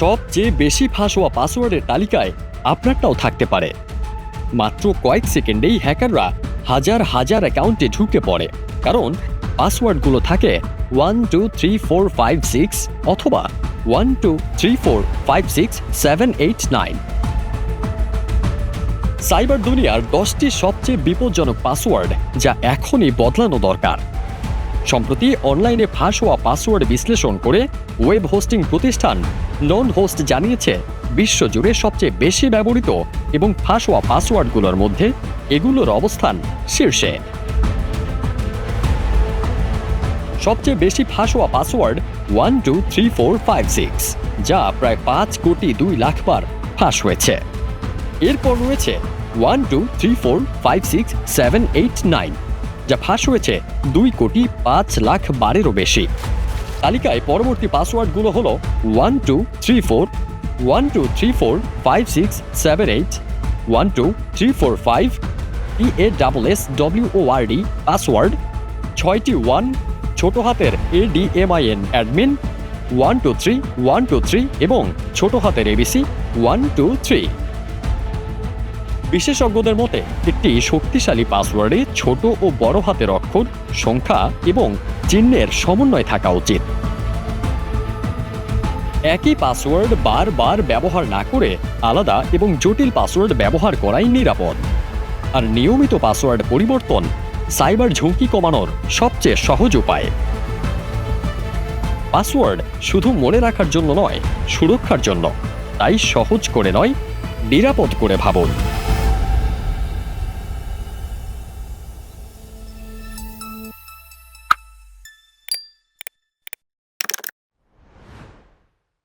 সবচেয়ে বেশি ফাঁস হওয়া পাসওয়ার্ডের তালিকায় আপনারটাও থাকতে পারে। মাত্র কয়েক সেকেন্ডেই হ্যাকাররা হাজার হাজার অ্যাকাউন্টে ঢুকে পড়ে, কারণ পাসওয়ার্ডগুলো থাকে one, two, three, four, five, six অথবা one, two, three, four, five, six, seven, eight, nine. Cyber দুনিয়ার দশটি সবচেয়ে বিপজ্জনক পাসওয়ার্ড যা এখনই বদলানো দরকার। সম্প্রতি অনলাইনে ফাঁস হওয়া পাসওয়ার্ড বিশ্লেষণ করে ওয়েব হোস্টিং প্রতিষ্ঠান নন হোস্ট জানিয়েছে, বিশ্বজুড়ে সবচেয়ে বেশি ব্যবহৃত এবং ফাঁস হওয়া পাসওয়ার্ডগুলোর মধ্যে এগুলোর অবস্থান শীর্ষে। সবচেয়ে বেশি ফাঁস হওয়া password one, two, three, four, five, six, যা প্রায় পাঁচ কোটি দুই লাখ বার ফাঁস হয়েছে। এরপর রয়েছে one, two, three, four, five, six, seven, eight, nine. যা ফাঁস হয়েছে দুই কোটি পাঁচ লাখ বারেরও বেশি। তালিকায় পরবর্তী পাসওয়ার্ডগুলো হলো one two three four, one two three four five six seven eight, one two three four five T A double S W O R D password, ছয়টি ওয়ান, ছোট হাতের A D M I N admin, one two three, one two three এবং ছোট হাতের ABC one two three. বিশেষজ্ঞদের মতে, একটি শক্তিশালী পাসওয়ার্ডে ছোট ও বড় হাতের অক্ষর, সংখ্যা এবং চিহ্নের সমন্বয় থাকা উচিত। একই পাসওয়ার্ড বারবার ব্যবহার না করে আলাদা এবং জটিল পাসওয়ার্ড ব্যবহার করাই নিরাপদ। আর নিয়মিত পাসওয়ার্ড পরিবর্তন, সাইবার ঝুঁকি কমানোর সবচেয়ে সহজ উপায়। পাসওয়ার্ড শুধু মনে রাখার জন্য নয়, সুরক্ষার জন্য। তাই সহজ করে নয়, নিরাপদ করে ভাবুন।